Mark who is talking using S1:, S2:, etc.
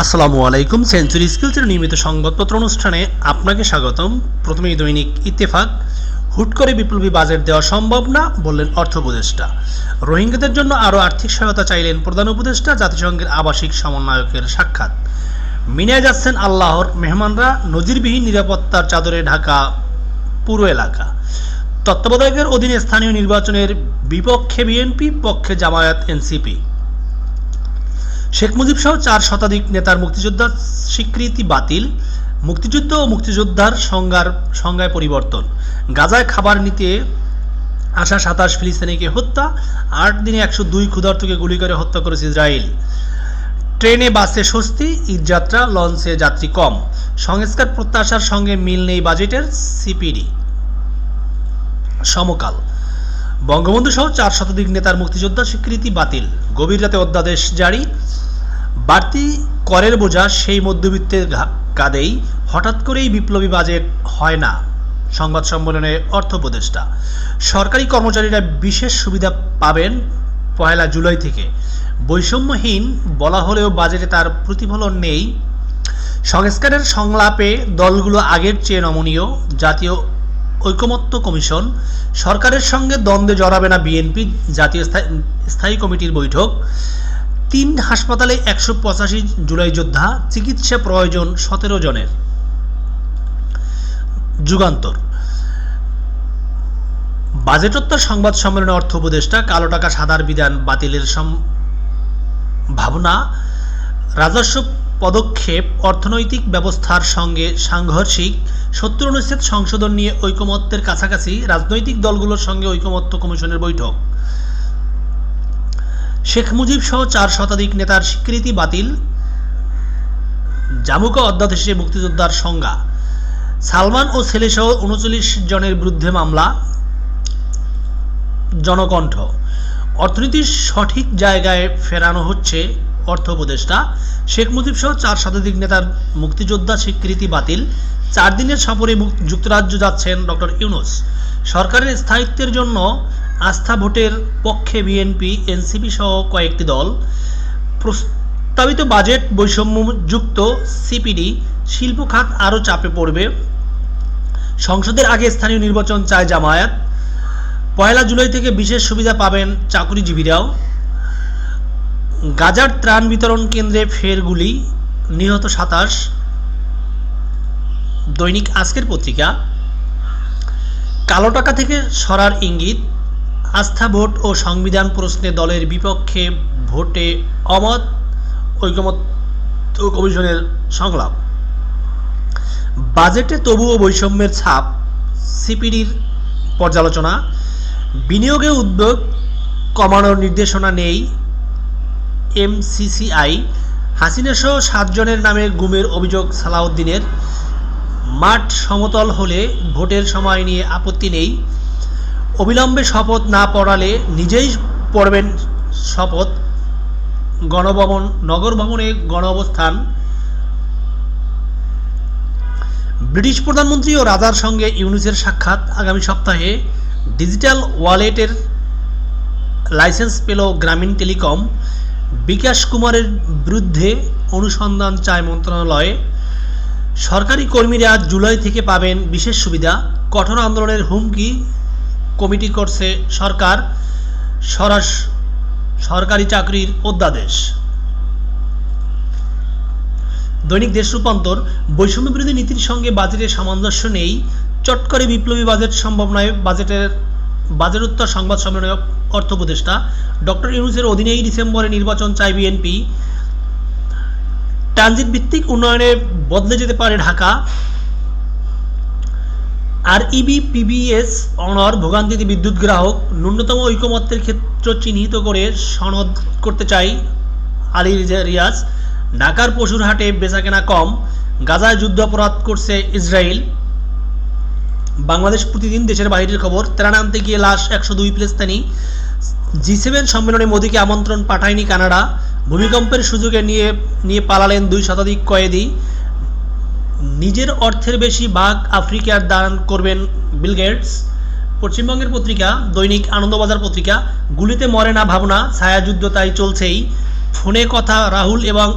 S1: আসসালামু আলাইকুম। সেঞ্চুরি স্কিলসের নিয়মিত সংবাদপত্র অনুষ্ঠানে আপনাকে স্বাগতম। প্রথমেই দৈনিক ইত্তেফাক। হুট করে বিপ্লবী বাজেট দেওয়া সম্ভব না, বললেন অর্থ উপদেষ্টা। রোহিঙ্গাদের জন্য আরও আর্থিক সহায়তা চাইলেন প্রধান উপদেষ্টা, জাতিসংঘের আবাসিক সমন্বয়কের সাক্ষাৎ। মিনিয়ে যাচ্ছেন আল্লাহর মেহমানরা, নজিরবিহীন নিরাপত্তার চাদরে ঢাকা পুরো এলাকা। তত্ত্বাবধায়কের অধীনে স্থানীয় নির্বাচনের বিপক্ষে বিএনপি, পক্ষে জামায়াত, এনসিপি। শেখ মুজিব সহ চার শতাধিক নেতার মুক্তিযোদ্ধার স্বীকৃতি বাতিল, মুক্তিযুদ্ধ ও মুক্তিযোদ্ধার সংজ্ঞার সংজ্ঞায় পরিবর্তন। গাজায় খাবার নিতে আসা সাতাশ ফিলিস্তিনিকে হত্যা, আট দিনে একশো দুই ক্ষুধার্তকে গুলি করে হত্যা করেছে ইসরায়েল। ট্রেনে, বাসে স্বস্তি ঈদযাত্রা লঞ্চে যাত্রী কম। সংস্কার প্রত্যাশার সঙ্গে মিল নেই বাজেটের সিপিডি। সমকাল। বঙ্গবন্ধু সহ চার শতাধিক নেতার মুক্তিযোদ্ধা স্বীকৃতি বাতিল। গভীর রাতে অধ্যাদেশ জারি। বাড়তি করের বোঝা সেই মধ্যবিত্তের কাঁধেই হঠাৎ করেই বিপ্লবী বাজেট হয় না, সংবাদ সম্মেলনে অর্থ উপদেষ্টা। সরকারি কর্মচারীরা বিশেষ সুবিধা পাবেন পয়লা জুলাই থেকে। বৈষম্যহীন বলা হলেও বাজেটে তার প্রতিফলন নেই। সংস্কারের সংলাপে দলগুলো আগের চেয়ে নমনীয়, জাতীয় ঐকমত্য কমিশন, সরকারের সঙ্গে দ্বন্দ্বে জড়াবে না বিএনপি, জাতীয় স্থায়ী কমিটির বৈঠক, তিন হাসপাতালে একশো পঁচাশি জুলাই যোদ্ধা, চিকিৎসা প্রয়োজন সতেরো জনের। যুগান্তর। বাজেটোত্তর সংবাদ সম্মেলনে অর্থ উপদেষ্টা, কালো টাকা সাদার বিধান বাতিলের ভাবনা, রাজস্ব পদক্ষেপ অর্থনৈতিক ব্যবস্থার সঙ্গে সাংঘর্ষিক, সত্তর অনুচ্ছেদ সংশোধন নিয়ে ঐকমত্যের কাছাকাছি রাজনৈতিক দলগুলোর সঙ্গে ঐকমত্য কমিশনের বৈঠক। শেখ মুজিব সহ চার শতাধিক নেতার স্বীকৃতি বাতিল। জামুকা অধ্যাদেশে মুক্তিযোদ্ধার সংজ্ঞা। সালমান ও ছেলেসহ উনচল্লিশ জনের বিরুদ্ধে মামলা। জনকণ্ঠ। অর্থনীতির সঠিক জায়গায় ফেরানো হচ্ছে অর্থ উপদেষ্টা শেখ মুজিব সহ চার শতাধিক নেতার মুক্তিযোদ্ধা স্বীকৃতি বাতিল। চার দিনের সফরে যুক্তরাজ্য যাচ্ছেন ডক্টর ইউনুস। সরকারের স্থায়িত্বের জন্য আস্থা ভোটের পক্ষে বিএনপি, এনসিপি সহ কয়েকটি দল। প্রস্তাবিত বাজেট বৈষম্যযুক্ত সিপিডি শিল্প খাত আরও চাপে পড়বে। সংসদের আগে স্থানীয় নির্বাচন চায় জামায়াত। পয়লা জুলাই থেকে বিশেষ সুবিধা পাবেন চাকুরিজীবীরাও। গাজার ত্রাণ বিতরণ কেন্দ্রে ফের গুলি, নিহত সাতাশ। দৈনিক আজকের পত্রিকা কালো টাকা থেকে সরার ইঙ্গিত, আস্থা ভোট ও সংবিধান প্রশ্নে দলের বিপক্ষে ভোটে অমত, ঐকমত্য কমিশনের সংলাপ। বাজেটে তবুও বৈষম্যের ছাপ, সিপিডির পর্যালোচনা, বিনিয়োগে উদ্যোগ, কমানোর নির্দেশনা নেই এমসিসিআই, হাসিনা সহ সাতজনের নামে গুমের অভিযোগ সালাউদ্দিনের। মাঠ সমতল হলে ভোটের সময় নিয়ে আপত্তি নেই। অবিলম্বে শপথ না পড়ালে নিজেই পড়বেন শপথ। গণভবন, নগর ভবনে গণ অবস্থান ব্রিটিশ প্রধানমন্ত্রী ও রাজার সঙ্গে ইউনুসের সাক্ষাৎ আগামী সপ্তাহে। ডিজিটাল ওয়ালেটের লাইসেন্স পেল গ্রামীণ টেলিকম। বিকাশ কুমারের বিরুদ্ধে অনুসন্ধান চায় মন্ত্রণালয়ে। সরকারি কর্মীরা জুলাই থেকে পাবেন বিশেষ সুবিধা। কঠোর আন্দোলনের হুমকি কমিটি করছে সরকার। সরকারি চাকরির অধ্যাদেশ। দৈনিক দেশ রূপান্তর। বৈষম্য বিরোধী নীতির সঙ্গে বাজেটের সামঞ্জস্য নেই। চট করে বিপ্লবী বাজেট সম্ভব নয়। বাজেটের, বাজেট উত্তর সংবাদ সম্মেলনে অর্থ উপদেষ্টা। ডক্টর ইউনুসের অধীনেই ডিসেম্বরে নির্বাচন চায় বিএনপি ট্রানজিট ভিত্তিক উন্নয়নে বদলে যেতে পারে ঢাকা। আর ইবি পিবিএস অনর ভোগান্তিতে বিদ্যুৎ গ্রাহক। ন্যূনতম ঐকমত্যের ক্ষেত্র চিহ্নিত করে সনদ করতে চাই আলী রিয়াজ। ঢাকার পশুর হাটে বেচাকেনা কম। গাজায় যুদ্ধাপরাধ করছে ইসরায়েল বাংলাদেশ প্রতিদিন দেশের বাইরের খবর। ত্রাণ আনতে গিয়ে লাশ একশো দুই ফিলিস্তিনি। জি সেভেন সম্মেলনে মোদীকে আমন্ত্রণ পাঠায়নি কানাডা। ভূমিকম্পের সুযোগে নিয়ে নিয়ে পালালেন দুই শতাধিক কয়েদি। নিজের অর্থের বেশি ভাগ আফ্রিকার দান করবেন বিল গেটস। পশ্চিমবঙ্গের পত্রিকা, দৈনিক আনন্দবাজার পত্রিকা, গুলিতে মরে না ভাবনা, ছায়াযুদ্ধ তাই চলছেই। ফোনে কথা রাহুল এবং